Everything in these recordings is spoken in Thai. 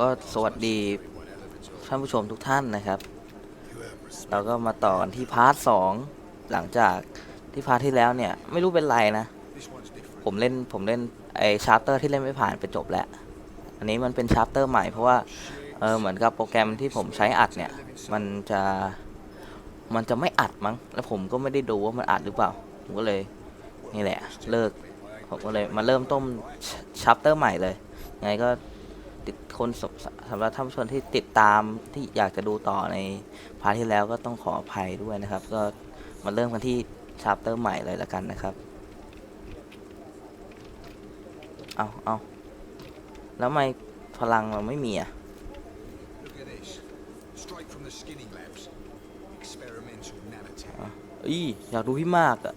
ก็สวัสดีท่านผู้ชมทุกท่านนะครับ เราก็มาต่อกันที่พาร์ทสองหลังจากที่พาร์ทที่แล้วเนี่ย ไม่รู้เป็นไรนะ ผมเล่นผมเล่นไอชาร์เตอร์ที่เล่นไม่ผ่านไปจบแล้ว อันนี้มันเป็นชาร์เตอร์ใหม่เพราะว่าเออเหมือนกับโปรแกรมที่ผมใช้อัดเนี่ย มันจะมันจะไม่อัดมั้ง แล้วผมก็ไม่ได้ดูว่ามันอัดหรือเปล่า ผมก็เลยนี่แหละเลิกผมก็เลยมาเริ่มต้นชาร์เตอร์ใหม่เลยยังไงก็ ติดคนสสำหรับท่านผู้ชมที่ติดตามที่อยากจะดูต่อในพาร์ทที่แล้วก็ต้องขออภัยด้วยนะครับ ก็มาเริ่มกันที่ชาร์เตอร์ใหม่เลยละกันนะครับ เอาเอาแล้วทำไมพลังเราไม่มีอะ Look at this. Straight from the skinning labs. Experimental nanotech. อีอยากดูพี่มากอะ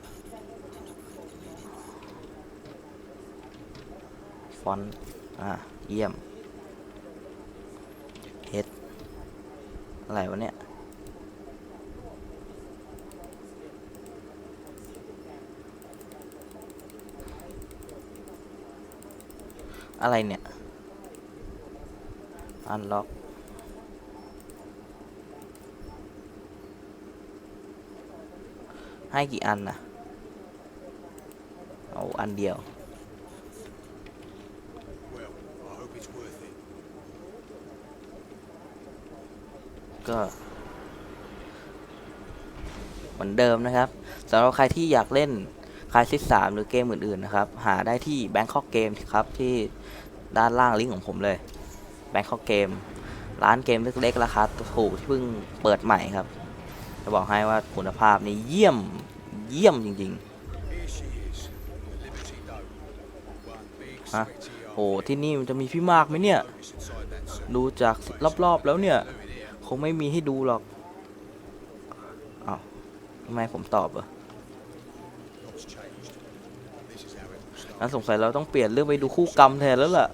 ฟอนต์อะ เยี่ยมเฮด อะไรวะเนี่ย อะไรเนี่ย อันล็อกให้กี่อันนะเอาอันเดียว ก็เหมือนเดิมนะครับสำหรับใครที่อยากเล่นคลายซิสสามหรือเกมอื่นๆนะครับ หาได้ที่ Bangkok Game ครับที่ด้านล่างลิงก์ของผมเลย Bangkok Game ร้านเกมเล็กๆราคาถูกที่เพิ่งเปิดใหม่ครับ จะบอกให้ว่าคุณภาพนี่เยี่ยมเยี่ยมจริงๆ arm. โอ้ที่นี่มันจะมีพี่มากไหมเนี่ย ดูจากรอบๆแล้วเนี่ย คงไม่มีให้ดูหรอกอ้าวทำไมผมตอบอะ Lots changed. This is how it all started. งั้นสงสัยเราต้องเปลี่ยนเรื่องไปดูคู่กรรมแทนแล้วล่ะ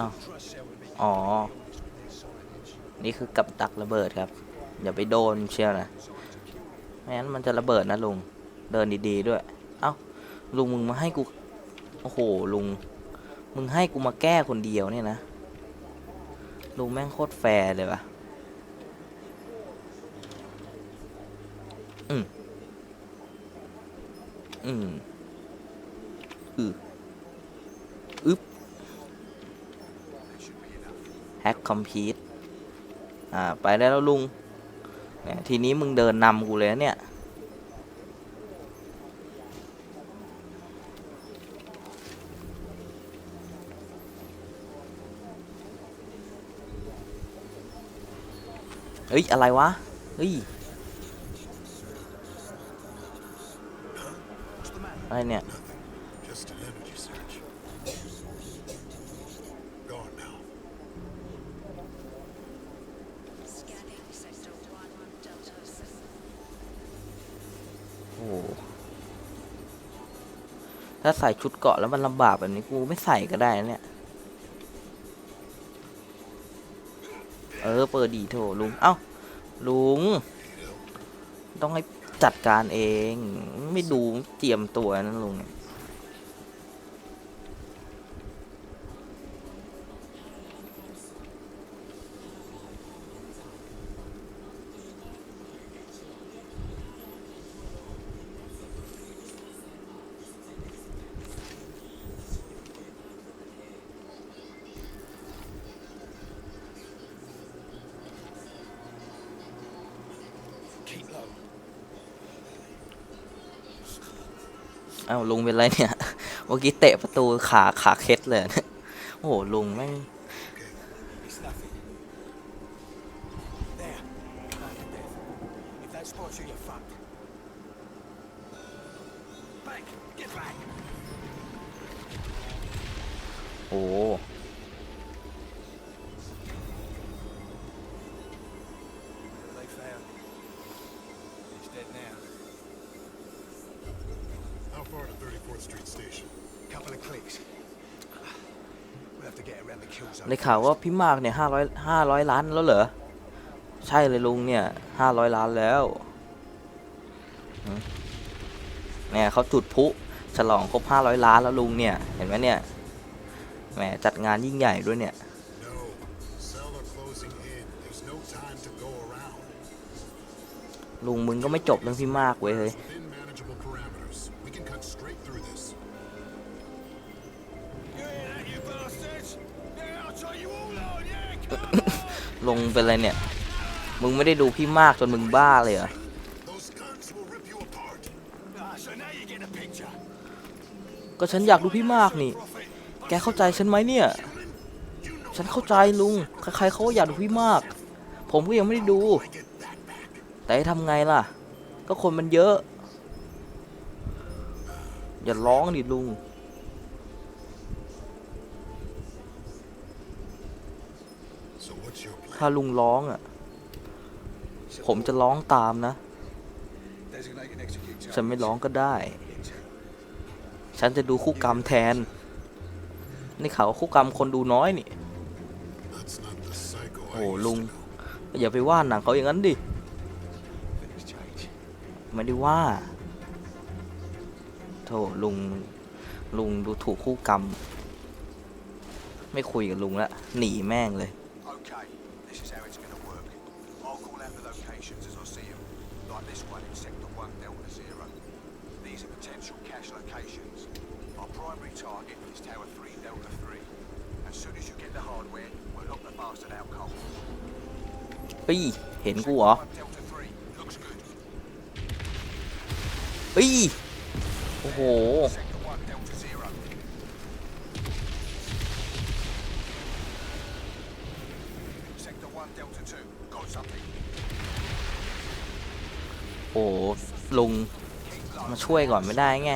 อ้าวอ๋อ นี่คือกับดักระเบิดครับ อย่าไปโดนเชียวนะไม่งั้นมันจะระเบิดนะลุง เดินดีๆด้วย เอ้า ลุงมึงมาให้กู โอ้โห ลุง มึงให้กูมาแก้คนเดียวเนี่ยนะ ลุงแม่งโคตรแฟร์เลยว่ะอืมอืมอือบ That should be แฮ็กคอมพิวต์อ่าไปได้แล้วลุงเนี่ยทีนี้มึงเดินนำกูเลยเนี่ยเฮ้ย อะไรวะ เฮ้ย อะไรเนี่ย ถ้าใส่ชุดเกาะแล้วมันลำบากแบบนี้กูไม่ใส่ก็ได้นะเนี่ย เออ เปิดดีโถลุง เอ้า ลุง ต้องให้จัดการเอง ไม่ดูเตรียมตัวนั่นลุงเนี่ย อ้าลุงเป็นไรเนี่ย เมื่อกี้เตะประตูขาขาเคล็ดเลย โอ้โหลุงแม่ง ข่าวว่าพี่มากเนี่ยห้าร้อยห้าร้อยล้านแล้วเหรอ ใช่เลยลุงเนี่ยห้าร้อยล้านแล้วหืมเนี่ยเขาจุดพลุฉลองครบห้าร้อยล้านแล้วลุงเนี่ย เห็นไหมเนี่ย แหมจัดงานยิ่งใหญ่ด้วยเนี่ย No. Cell are closing in. There's no time to go around. ลุงมึงก็ไม่จบเรื่องพี่มากเว้ยเฮ้ย ลงเป็นอะไรเนี่ย มึงไม่ได้ดูพี่มากจนมึงบ้าเลยเหรอก็ฉันอยากดูพี่มากนี่ แกเข้าใจฉันไหมเนี่ย ฉันเข้าใจลุง ใครๆเขาอยากดูพี่มาก ผมก็ยังไม่ได้ดู แต่ทำไงล่ะ ก็คนมันเยอะ อย่าร้องดิลุง ถ้าลุงร้องอะ ผมจะร้องตามนะ ฉันไม่ร้องก็ได้ ฉันจะดูคู่กรรมแทน นี่เขาวคู่กรรมคนดูน้อยนี่ โอ้ลุง อย่าไปว่าหนังเขาอย่างนั้นดิ ไม่ได้ว่าโธ่ลุง ลุงดูถูกคู่กรรม ไม่คุยกับลุงละ หนีแม่งเลย Okay, this is how it's going to work. I'll call out the locations as I see them, like this one in Sector 1 Delta Zero. These are potential cache locations. Our primary target is Tower 3 Delta 3. As soon as you get the hardware, we'll knock the bastard out cold. ปี้เห็นกูเหรอเฮ้โอ้โห โอ้ลุง มาช่วยก่อนไม่ได้ไง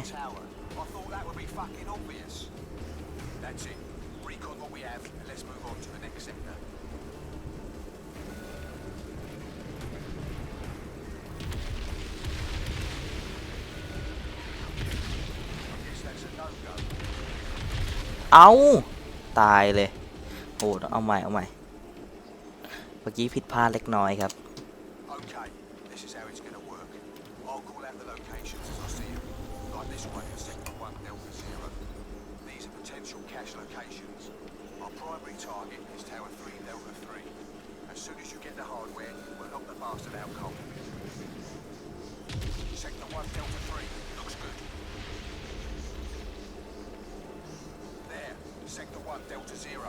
เอาตายเลยโอ้เอาใหม่เอาใหม่ เมื่อกี้ผิดพลาดเล็กน้อยครับ Okay, this is how it's going to work. I'll call out the locations as I see them, like this one in Sector 1 Delta Zero. These are potential cache locations. Our primary target is Tower 3 Delta 3. As soon as you get the hardware, we'll knock the bastard out cold. Sector 1 Delta 3, Sector 1 Delta Zero.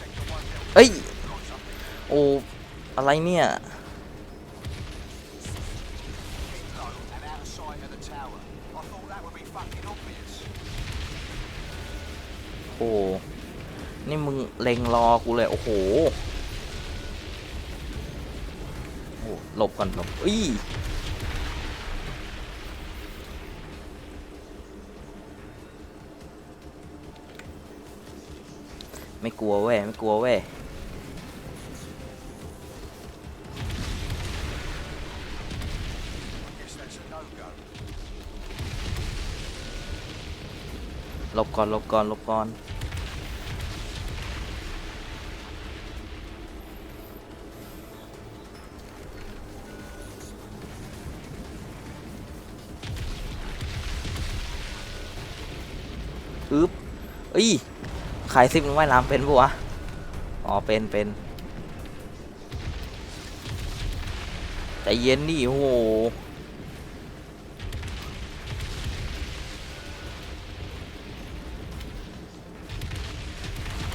Sector 1 Delta เอ้ย got something. โอ้ อะไรเนี่ย Keep low and out of sight of the tower. I thought that would be fucking obvious. โอ้ นี่มึงเล็งรอกูเลย โอ้โห โอ้หลบก่อนหลบอุ้ย ไม่กลัวเว้ยไม่กลัวเว้ยหลบก่อนหลบก่อนหลบก่อนอึ๊บเอ้ย ขายซิปมึงว่ายน้ำเป็นปะวะ อ๋อ เป็นเป็นใจเย็นดิโอ้โห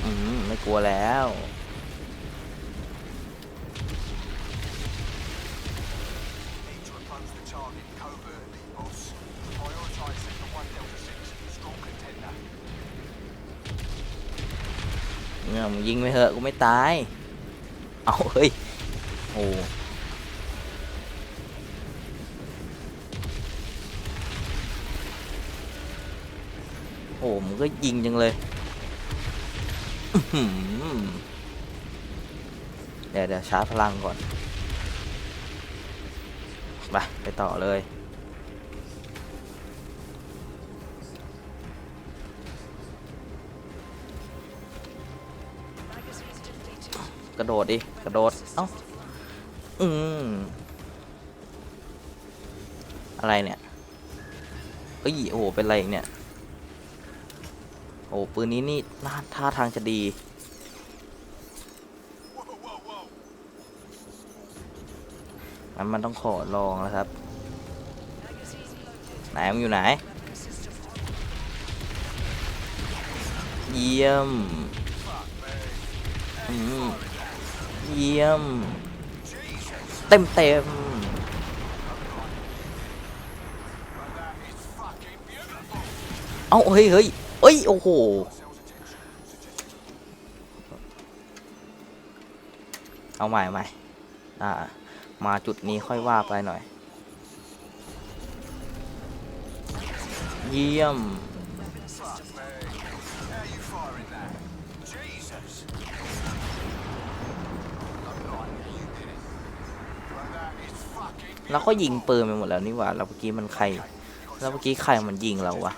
อืมไม่กลัวแล้ มึงยิงไปเถอะกูไม่ตาย เอาเฮ้ย โอ้โอ้มึงก็ยิงจังเลยเดี๋ยวเดี๋ยวชาร์จพลังก่อน ไป ไปต่อเลย กระโดดดิ กระโดด เอ้า อืม อะไรเนี่ย เอ้ย โอ้โห เป็นไรเนี่ย โอ้ปืนนี้นี่น่าท่าทางจะดี มันมันต้องขอลองแล้วครับ ไหนมันอยู่ไหน เยี่ยม อืม เยี่ยม เต็มเต็มเอาเฮ้ยเฮ้ยเอ้ย โอ้โห เอาใหม่ใหม่อ่า มาจุดนี้ค่อยว่าไปหน่อย เยี่ยม เราก็ยิงปืนไปหมดแล้วนี่หว่า เราเมื่อกี้มันใคร แล้วเมื่อกี้ใครมันยิงเราวะ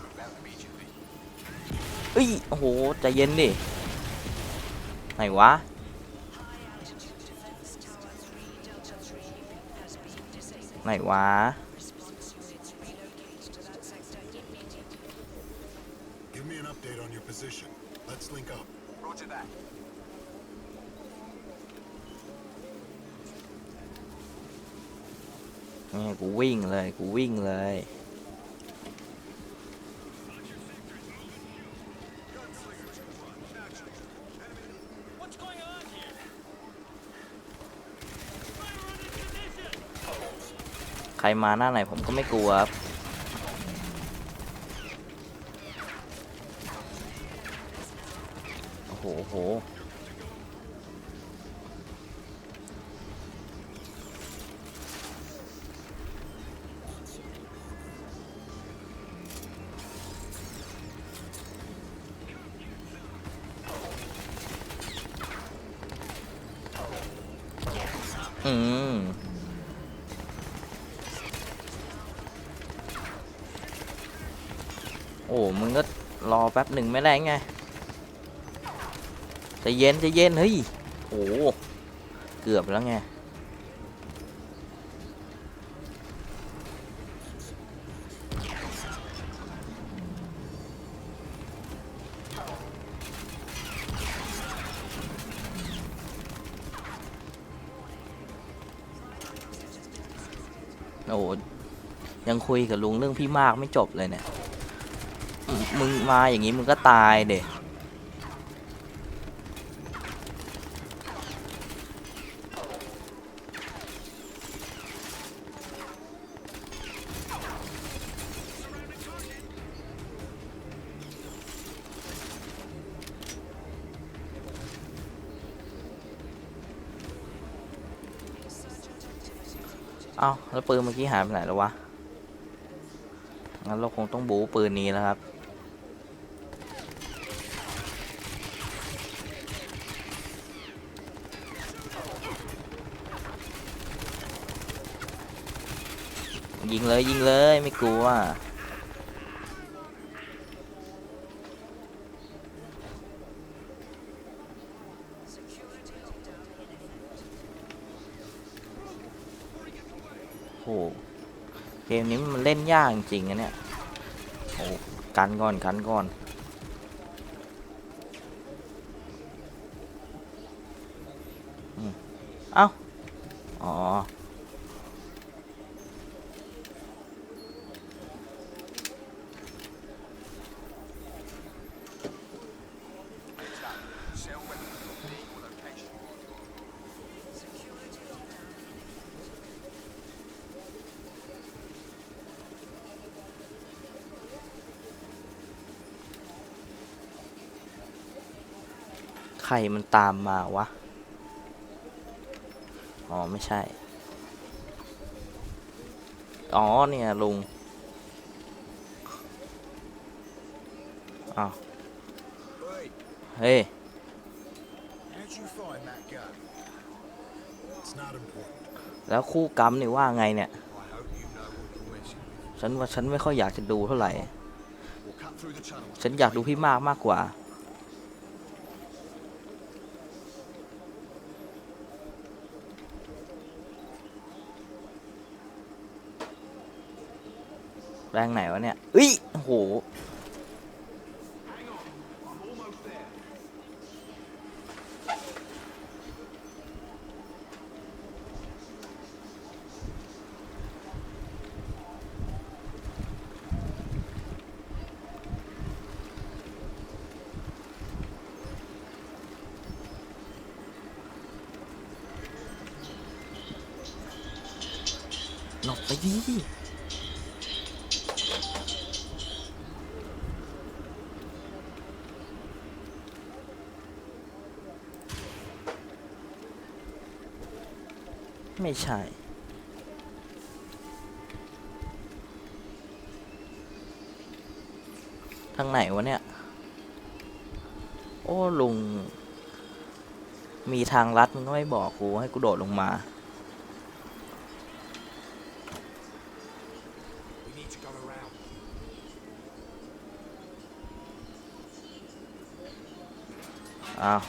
เอ้ย โอ้โหใจเย็นดิ ไหนวะ ไหนวะ กูวิ่งเลย กูวิ่งเลย ใครมาหน้าไหนผมก็ไม่กลัวครับโอ้โห บหนึ่งไม่ได้ไงจะเย็นจะเย็นเฮ้ยโอ้เกือบแล้วไงโอ้ยังคุยกับลุงเรื่องพี่มากไม่จบเลยเนี่ย มึงมาอย่างนี้มึงก็ตายเด็เอาแล้วปืนเมื่อกี้หายไปไหนแล้ววะ งั้นเราคงต้องบูปืนนี้แล้วครับ ยิงเลยยิงเลยไม่กลัวโหเกมนี้มันเล่นยากจริงๆนะเนี่ยโอ้กันก่อนกันก่อนเอ้า ใครมันตามมาวะ อ๋อ ไม่ใช่ อ๋อ เนี่ยลุงอ้าวเฮ้ย แล้วคู่กรรมนี่ว่าไงเนี่ย ฉันว่าฉันไม่ค่อยอยากจะดูเท่าไหร่ ฉันอยากดูพี่มากมากกว่า แรงไหนวะเนี่ยเอ้ยโอ้โหหลบไปดิ ไม่ใช่ ทางไหนวะเนี่ย โอ้ ลุง มีทางลัดมึงก็ไม่บอกกู ให้กูโดดลงมา อ้าว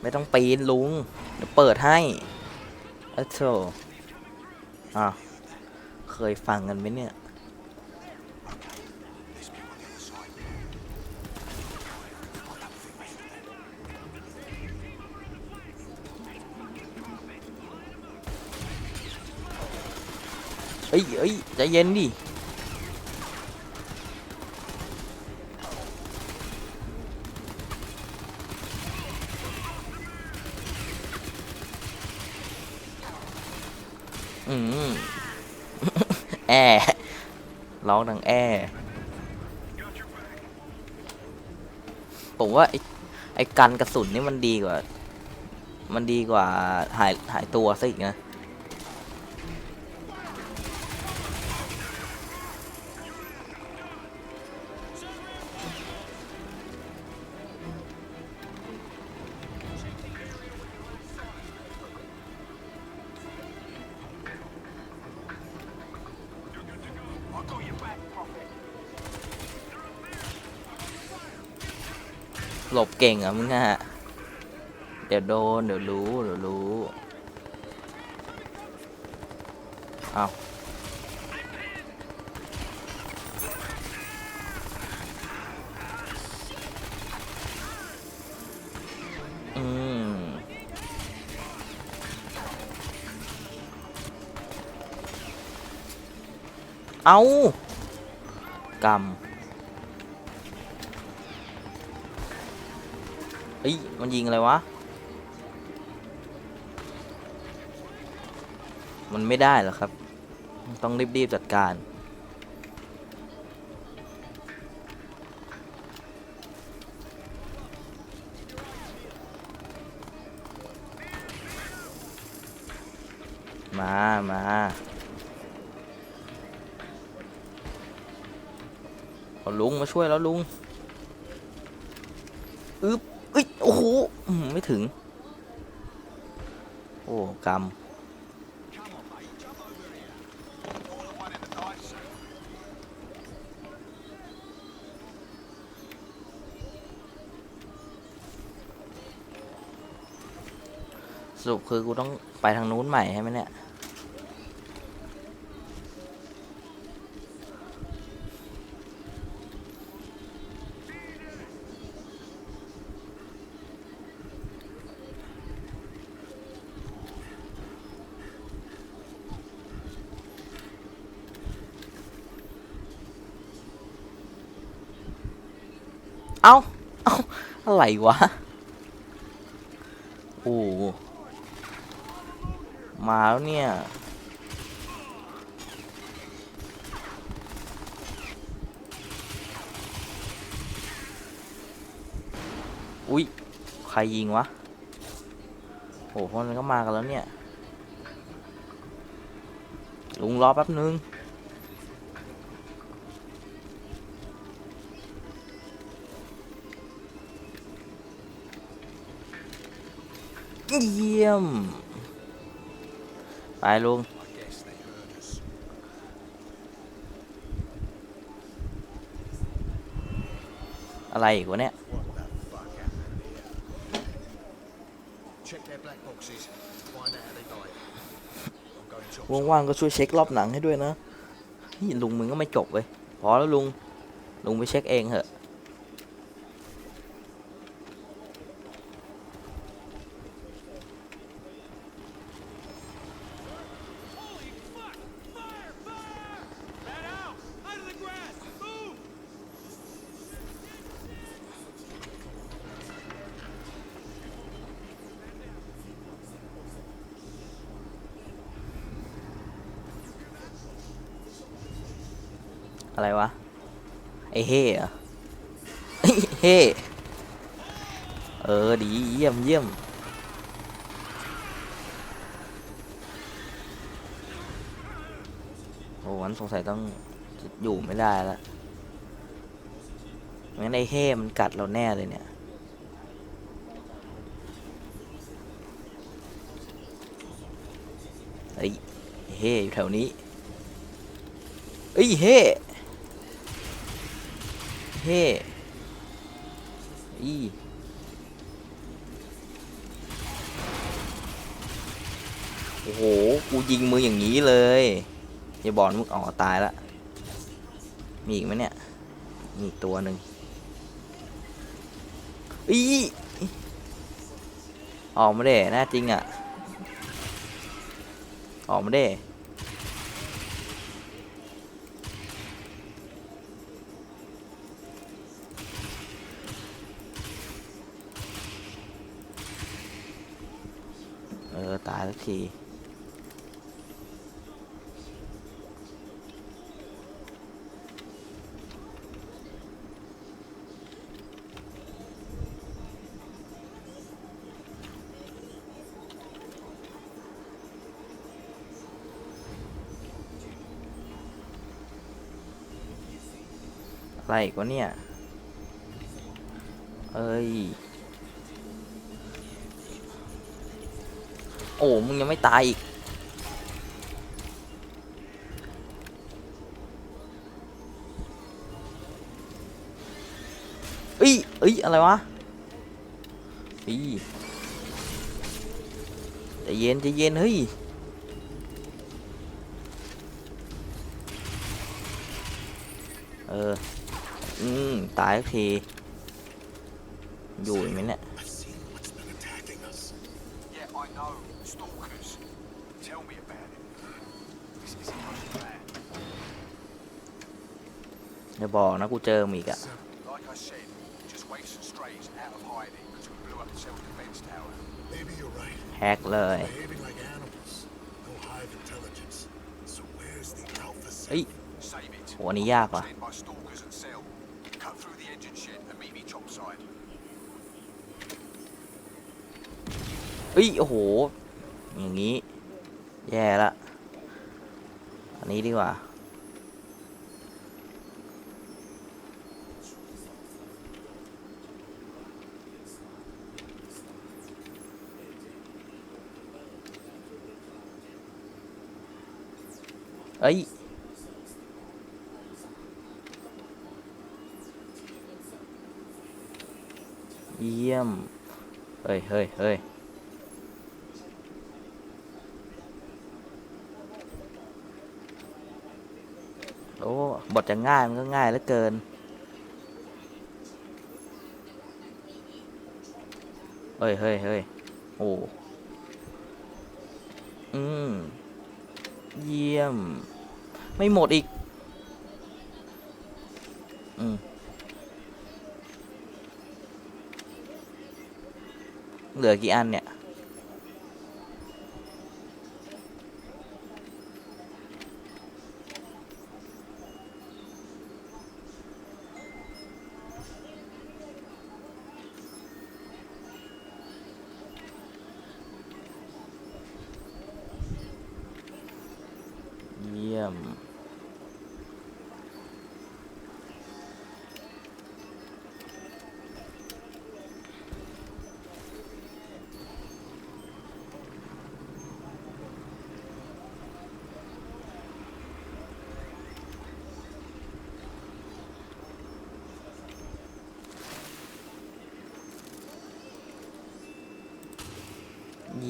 ไม่ต้องปีนลุง เดี๋ยวเปิดให้ ออโธ่อ้าเคยฟังกันไหมเนี่ย เอ้ยเอ้ยใจเย็นดิ อืม แอร้องดังแอ ผม ว่าไอ้ไอ้กันกระสุนนี่มันดีกว่า มันดีกว่าหายหายตัวซะอีกนะ ก่งอะมึงอะเดี๋ยวโดน เดี๋ยวรู้ เดี๋ยวรู้ เอาอืม เอากำ เฮ้ย มันยิงอะไรวะ มันไม่ได้หรอครับ ต้องรีบ ๆ จัดการ มา มาเอาลุงมาช่วยแล้วลุง อึ๊บเอ้ย โอ้โหอื้อหือไม่ ถึง โอ้กรรมสรุปคือกูต้องไปทางนู้นใหม่ใช่ไหมเนี่ย เอา เอะไรวะ โอ้มาแล้วเนี่ย อุ้ยใครยิงวะโหพวกนั้นก็มากันแล้วเนี่ย ลุงรอแป๊บนึง เยี่ยม ไปลุงอะไรอีกวะเนี่ย ว่างๆก็ช่วยเช็ครอบหนังให้ด้วยนะนี่ลุงมึงก็ไม่จบเว้ย พอแล้วลุง ลุงไปเช็คเองเถอะ อะไรวะ ไอเฮ่เหรอะเฮ่เออ ดี เยี่ยมเยี่ยมโอ้วันสงสัยต้องอยู่ไม่ได้ละงั้นไอเฮ่มันกัดเราแน่เลยเนี่ยเฮ้ยไอเฮ่อยู่แถวนี้เอ้ยเฮ่ เฮ่อีโอ้โห กูยิงมืออย่างนี้เลย อย่าบอกนมึงอ๋อตายละ มีอีกไหมเนี่ย มีอีกตัวหนึ่งอีออกมาเด้น่าจริงอะ ออกมาเด้ เออตายสักทีอะไรกวะเนี่ย เอ้ย โอ้มึงยังไม่ตายอีก เอ้ยเอ้ย อะไรวะเอ้ยใจเย็นใจเย็น เฮ้ย เออ อืม ตายที อยู่อีกไหมเนี่ย บอกนะกูเจออีกอะแฮกเลยเฮ้ยโหนี้ยากว่ะเฮ้ย โอ้โห อย่างนี้ แย่ละ อันนี้ดีกว่า เอ้ย เยี่ยม เฮ้ยเฮ้ยเฮ้ยโอ้ บทจะง่าย มันก็ง่ายเหลือเกิน เฮ้ยเฮ้ยเฮ้ยโอ้ อืม เยี่ยม ไม่หมดอีก อืม เหลือกี่อันเนี่ย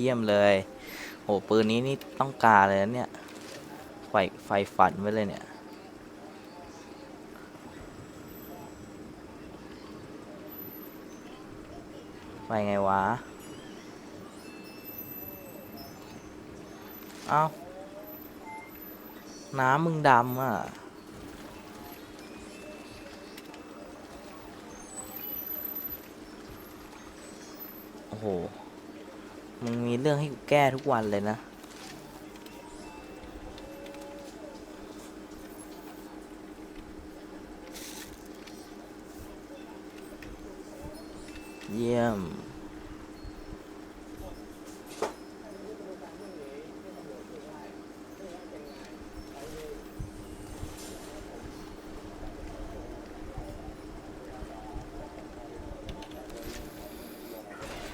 ยี่ยมเลย โหปืนนี้นี่ต้องการเลยนะเนี่ย ไฟไฟฝันไว้เลยเนี่ย ไปไงวะ เอ้า น้ำมึงดำอะโอ้โห มึงมีเรื่องให้กูแก้ทุกวันเลยนะเยี่ยม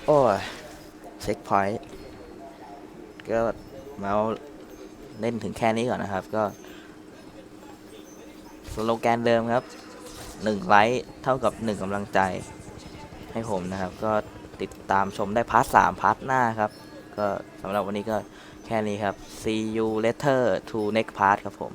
โอ้ย เช็คพอยต์ก็มาเล่นถึงแค่นี้ก่อนนะครับ ก็สโลแกนเดิมครับหนึ่งไลค์เท่ากับหนึ่งกำลังใจให้ผมนะครับ ก็ติดตามชมได้พาร์ทสามพาร์ทหน้าครับ ก็สำหรับวันนี้ก็แค่นี้ครับ see you later to next part ครับผม